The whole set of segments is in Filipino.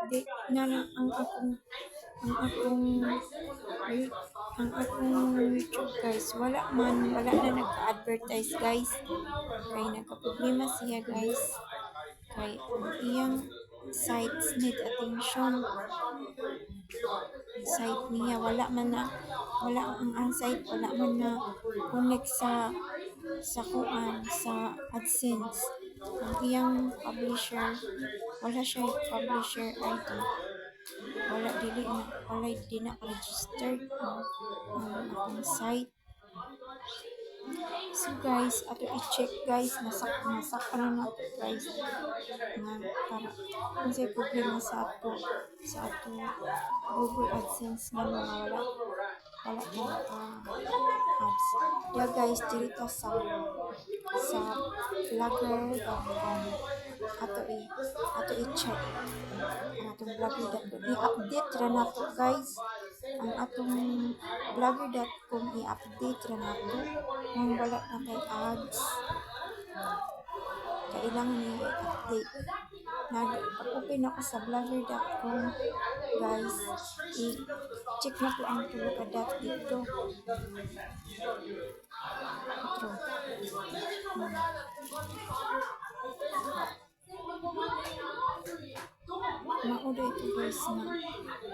i-update na ang akong ang akong ang akong YouTube guys. Wala man, wala na nagka-advertise guys. Kay nagka-problema siya guys. Kay ang iyang sites need attention. Site niya wala man na wala ang ang site wala man na connect sa sa kuan sa AdSense. Ang publisher wala siya publisher ID wala dili na wala di na registered ang akong site. So guys ato i-check guys nasak nasak ano na guys nga para kung say problema sa ato sa ato Google AdSense nga mga wala wala na uh, ads. Yeah guys dito sa sa vlogger.com ato i ato i-check ang atong vlogger.com i-update ra na to guys. Ang atong vlogger.com i-update ra na to kung wala na kay ads. Kailangan niya i-update nag-open ako sa vlogger.com guys. I-check na ko ang tulo ka dot dito Hmm. Mauda ito guys na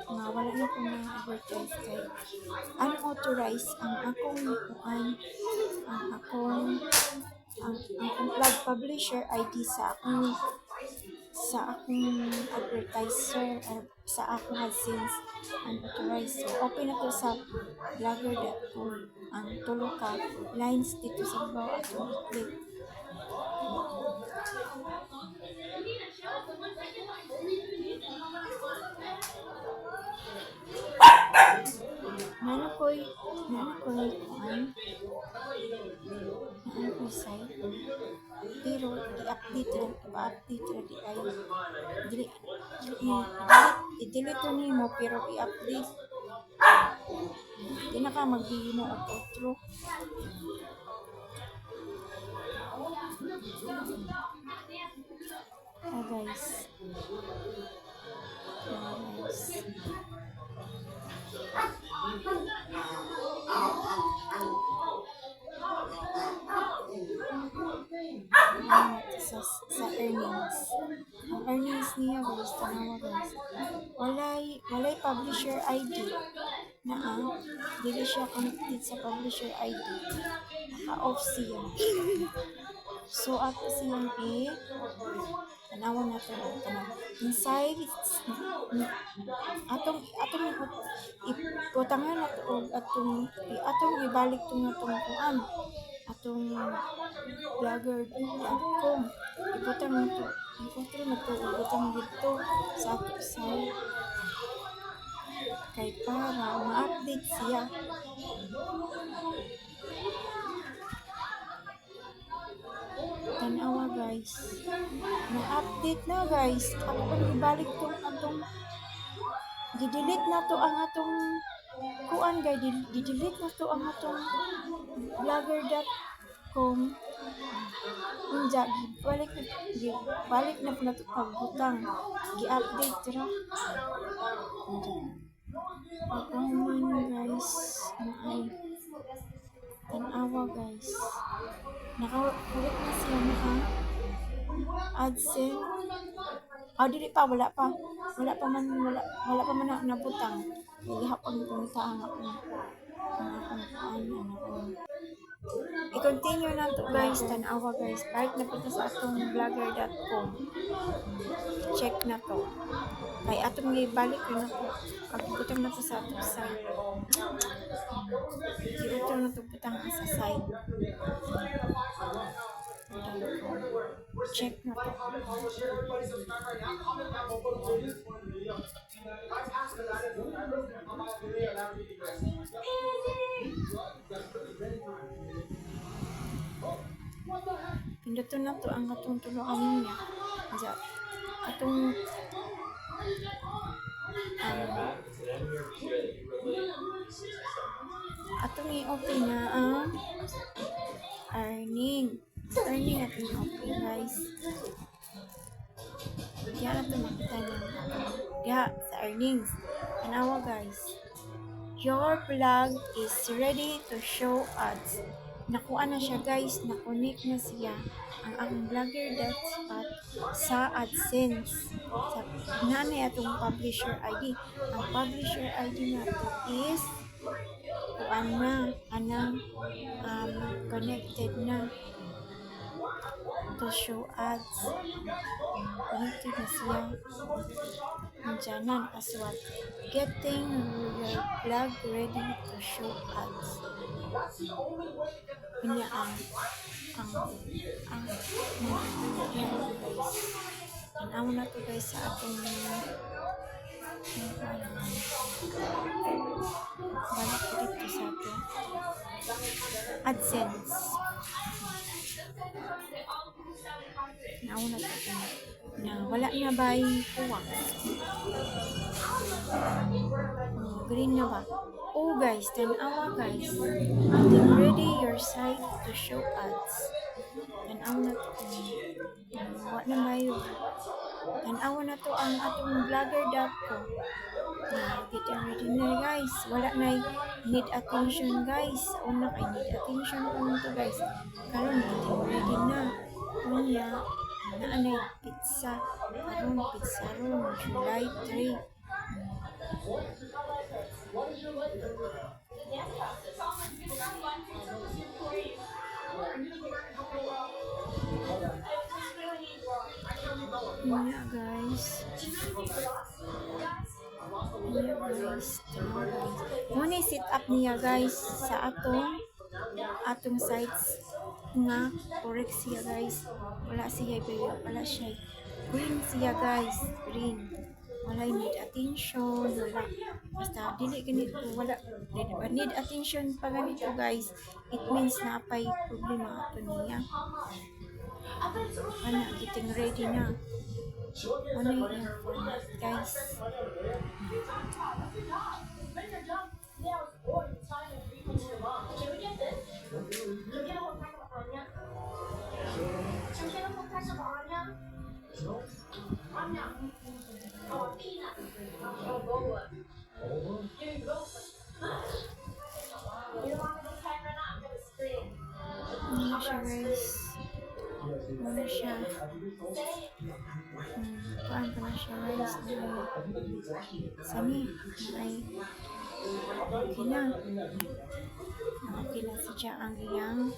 nga wala na ko na advertise kay unauthorized ang akong kuan ang akong ang akong plug publisher ID sa akong sa akong advertiser uh, sa akong AdSense. So, open na to sa blogger.com ang tulo ka lines dito sa bawah atong i-click. Nana ko'y, nana ko'y kuan, nana ko'y site, pero i-update lang, i-update lang di dili, i-delete to nimo pero i-update, di na ka magbigay mo og outro. Ah guys. Ah guys. Ano, sa, earnings. Ang earnings niya guys, tanawa guys. Walay, walay publisher ID na ang dili siya connected sa publisher ID. Naka-off siya. So, ato siyang i tanawa na to tanawa. Inside, atong atong iputangan na to og atong atong ibalik to nga tong kuan atong vlogger.com iputang na to iputang na to iputang dito sa ato site kay para ma-update siya. Tanawa guys. Na-update na guys. Ako pang ibalik tong atong gidelete na to ang atong kuan guys. Gidelete na to ang atong vlogger.com Unja, balik na, gi- balik na ito pagbutang. Gi-update ra. Ako man guys, ay tanawa guys. Nakakulit na siya naka AdSense. Ah, dili pa, wala pa. Wala pa man, wala, wala pa man na nabutang. Kaya hapon punta ang I-continue na to guys, tanawa guys. Balik na po to sa atong vlogger.com. Check na to. Kay atong ibalik na to. Pagputang na to sa atong site. Iutang na to putang sa site. Check na to. Pinduto na to ang atong tuluan niya. Diya, atong um, atong i-open na ang earning. Earning at i-open guys. Kaya na ito makita niya. Diha sa earnings. Tanawa guys. Your blog is ready to show ads. Nakuha na siya guys, na-connect na siya ang akong blogger.spot sa AdSense. Sa nanay atong publisher ID. Ang publisher ID na to is kuan na, anang um, connected na to show ads. Connected na siya. Na nakasulat. Getting your blog ready to show ads. Kanya ang ang ang yan guys. Tanaw na to guys sa atong balik dito sa ato AdSense. Nauna to ko na wala na ba yung kuwang? Green na ba? Oh guys, tanawa guys. Getting ready your site to show ads. Tanawa na to. Wa na ba yun? Tanawa na to ang atong vlogger.com. Ah, getting ready na guys. Wala na need attention guys. Una kay need attention ko nito guys. Karon getting ready na. Kunya, naanay pizza. Karon pizza room, July 3. Guys. Kunya guys. Tanawa guys. Muna sit up niya guys sa atong atong sites nga correct siya guys wala siya pero wala siya green siya guys green wala need attention. Wala basta dili ganito wala. Dili need attention pa ganito guys? It means na pay problema ato niya. Ana getting ready na. Ano yung guys? ano guys sani ay okay na okay na siya ang iyang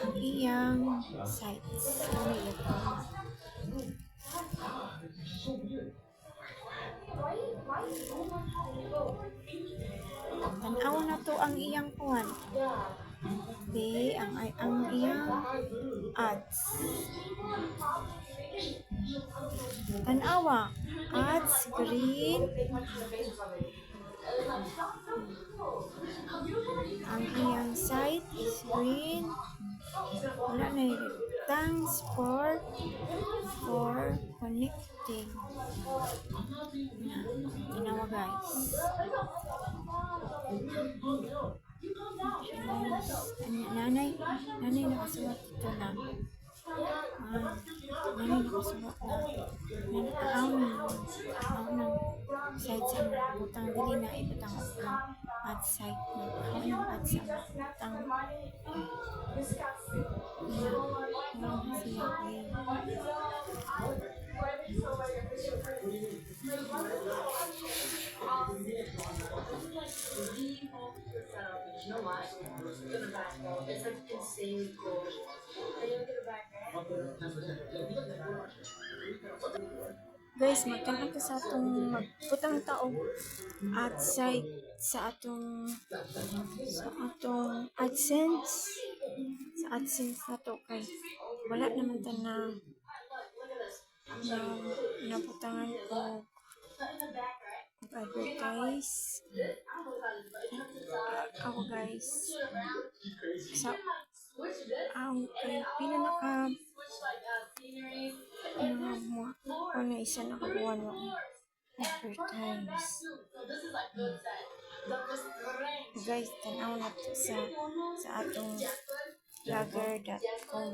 ang iyang sites ano ito Tanaw na to ang iyang kuwan. Be, ang, ang iyang ads. Tanawa. Ads, green. Ang iyang site is green. Wala na yun. Thanks for for connecting. Tinawa guys. Nanay, nanay nakasulat ito na. Nanay nakasulat na. Nanay, ang ang ng site sa butang dili na ibutang ang ad site na. Ang ad sa butang. Wala siya green. You know what? Get it back, bro. It's like insanely cool. Can you get it back, Guys, magtanong ka sa atong magputang tao at site sa atong sa atong AdSense. Sa AdSense na to kay wala naman ta na na naputangan ko advertise ako guys sa ang kay pila na ka mga mga ano isa nakabuwan mo advertise guys tanaw na to sa sa atong vlogger.com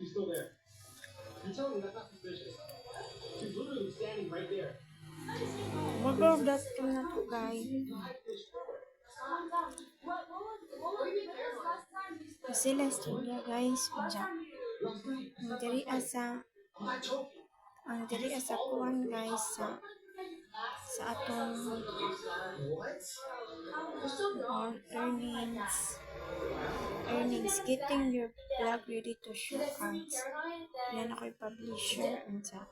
He's still there. You tell me that's not suspicious. He's literally standing right there. Mag-order na to guys. Sila istorya guys. Unya. Ang diri asa ang diri asa kuan guys sa sa atong or earnings earnings getting your blog ready to show cards yan ako'y publisher and sa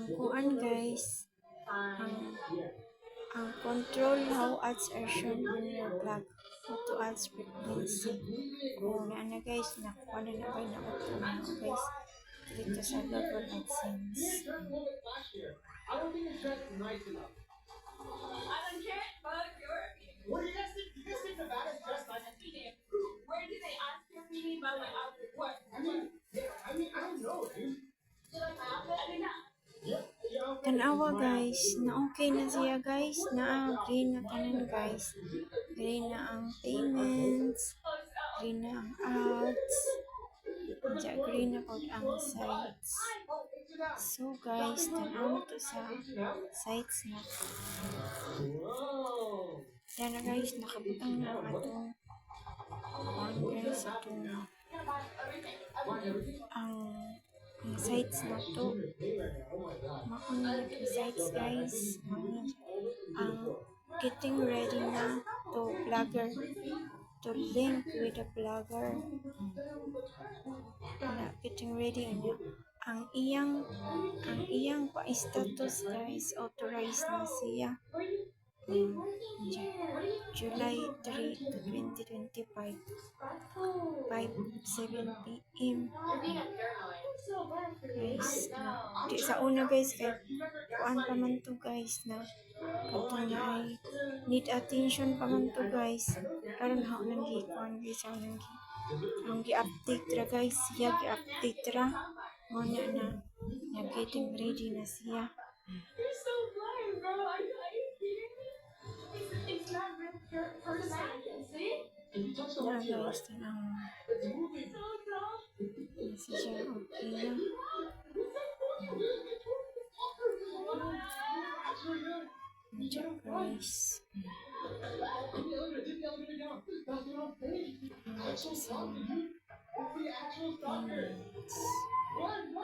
ang, kuan guys ang ang control how ads are shown on your blog how to ads frequency kung na na guys nakuha na na ba na na guys dito sa Google AdSense Your? Where did they ask for me about my outfit? What? I mean, I mean, I don't know, dude. Outfit? I mean, not. Tanawa guys. Na okay na siya guys. Na green na tanan guys. Green na ang payments. Green na ang ads. Diya, green na po ang sites. So guys tanawa to sa sites na. Yan na guys. Nakabutang na ang atong ang guys atong ang ang sites na to ang sites guys ang getting ready na to vlogger to link with a blogger na getting ready na ang iyang ang iyang pa-status guys authorized na siya. Um, Ju- July 3 to 2025 5 7 p.m. guys na di sa una guys kay kuan pa man to guys na kanto na ay need attention pa man to guys karon ha nang gi kuan guys ang nang gi ang gi-update ra guys siya gi-update ra mo na na na getting ready na siya You're so blind, bro. Are you, are you kidding me? It's, it's not real. See? The na one to your guys tanang it's. So dumb. decision of prayer. Major Christ.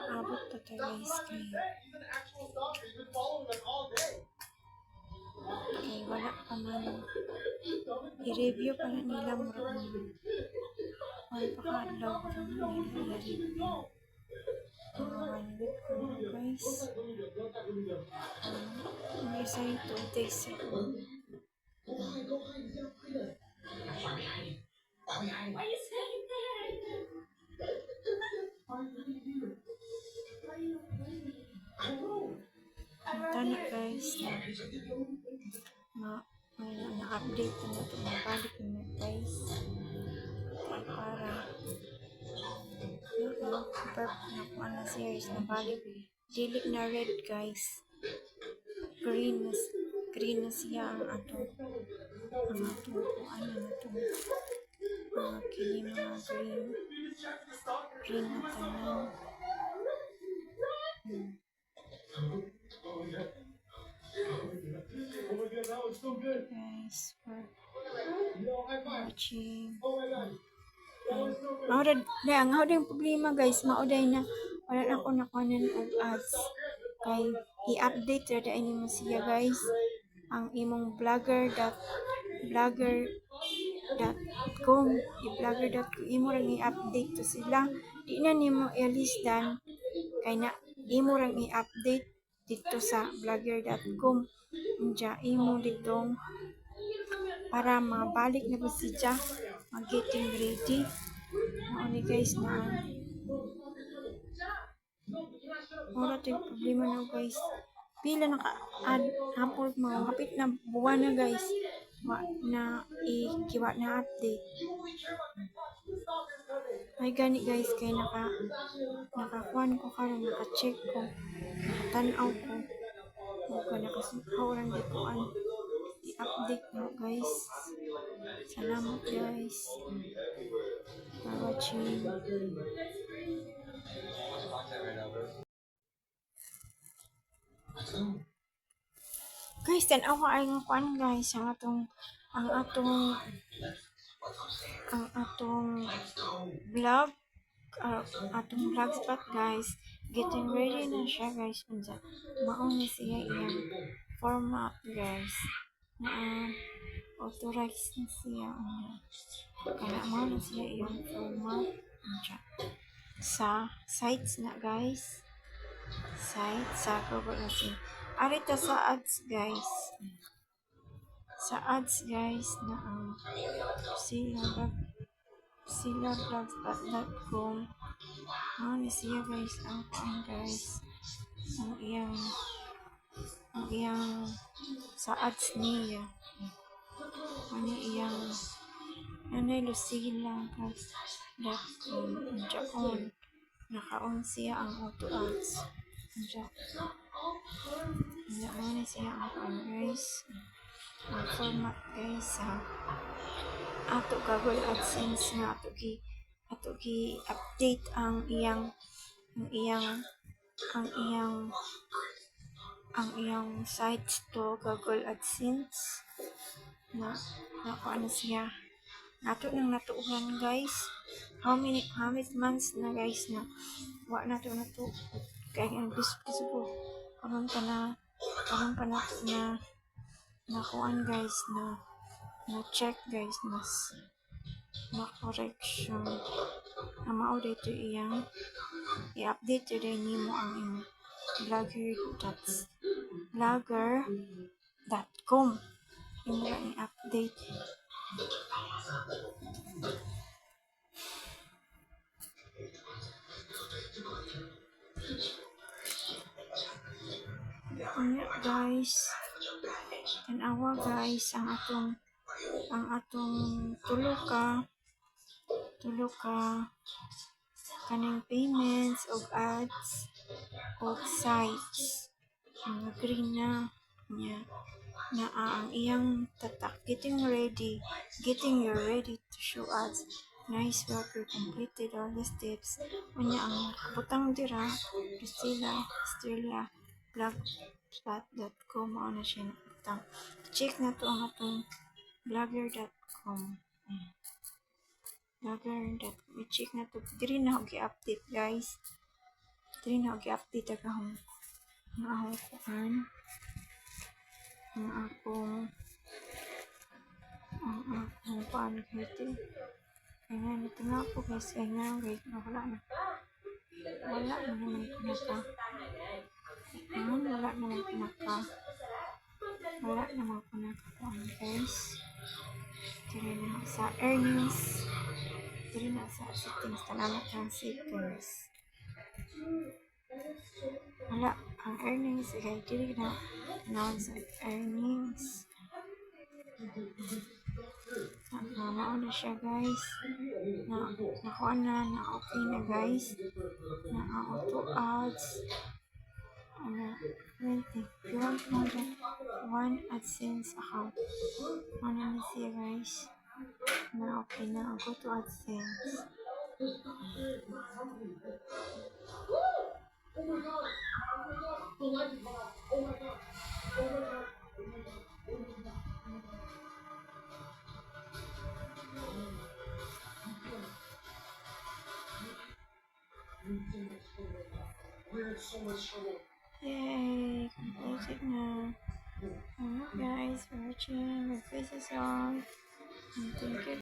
How about the He's an actual stalker. You've been following him all day. Kay wala pa man. I-review pa na nila mo rin wala pa ka-adlaw pa na nila i-review nilip ko na guys um, may sign to days ago. Why saying that? Why are ko na ito mabalik ko na guys. Para yun na kung ano series na balik. Dili na red guys. Green na green na siya ang ato. Ang ato kung ano na ito mga kini mga green. Green na tanan watching Oh my god. That was so good. Maura, na ang yung problema guys, mauday na wala na ako nakuhanan og ads. Kay i-update ra dai nimo siya guys. Ang imong blogger dot blogger dot com i-blogger dot com imo ra i-update to sila. Di na nimo i-listan kay na imo ra i-update dito sa blogger.com. Unja imo ditong para mabalik na ba siya mag getting ready Nauni guys na Wala tayong problema na guys. Pila na ka ad mga kapit na buwan na guys. Wa na ikiwa na update. Ay gani guys kay naka nakakuan ko karon naka-check ko. Nakatanaw ko. Ka nakasukaw lang di ko an i-update mo guys. Salamat guys. for watching. Guys, tanawa ay nga kuan guys, ang atong ang atong ang atong vlog uh, atong vlog spot guys getting ready na siya guys unsa mao ni siya iyang format guys na uh, authorize na siya una kaya na siya iyang format unsa sa sites na guys? Site sa Google na siya arita sa ads guys? Sa ads guys na ang sila vlog sila vlogspot.com ano siya guys? Ang kuan guys? Ang iyang ang iyang sa ads niya. Ano iyang ano Lucila guys dot com on nakaon siya ang auto ads. Ano ni siya ang guys ang format guys ha ato Google AdSense nga ato gi ato gi update ang iyang ang iyang ang iyang ang iyang site to Google AdSense. Na na ano siya? Nato nang natuuhan guys. How many how many months na guys na wa nato na to? Kaya ang bispo karon pa na karon pa nato na nakuan guys na na check guys na s- na correction. Na mao dito iyang i-update today nimo ang imong blogger.com imo lang i-update Ano guys. Tanawa guys ang atong ang atong tulo ka kaning payments og ads og sites mga green na niya na ah, ang iyang tatak. Getting ready getting you ready to show ads nice work you completed all the steps. Unya ang kabutang dira Priscilla Estrella blogspot.com mao na siya nakabutang check na to ang atong blogger.com blogger.com i-check na to. Diri na ako i-update guys diri na ako i-update akong ang akong kuan. Ang akong ang akong kuan kito kaya nga nito na ako guys kaya nga guys wala na. Wala na naman pinaka Ayan, wala naman pinaka wala naman pinaka kuan guys. Diri na sa earnings. Diri na sa settings. Ang settings wala ang earnings kay diri na tanawa sa earnings. Na mao na siya guys. Na nakuha na na okay na guys. Na ang auto ads. Ano 20 if you want than one AdSense account ano na siya guys? Na okay na go to AdSense We're in so much trouble. Yay! Completed na. Alright guys, for watching. My face is on. And thank you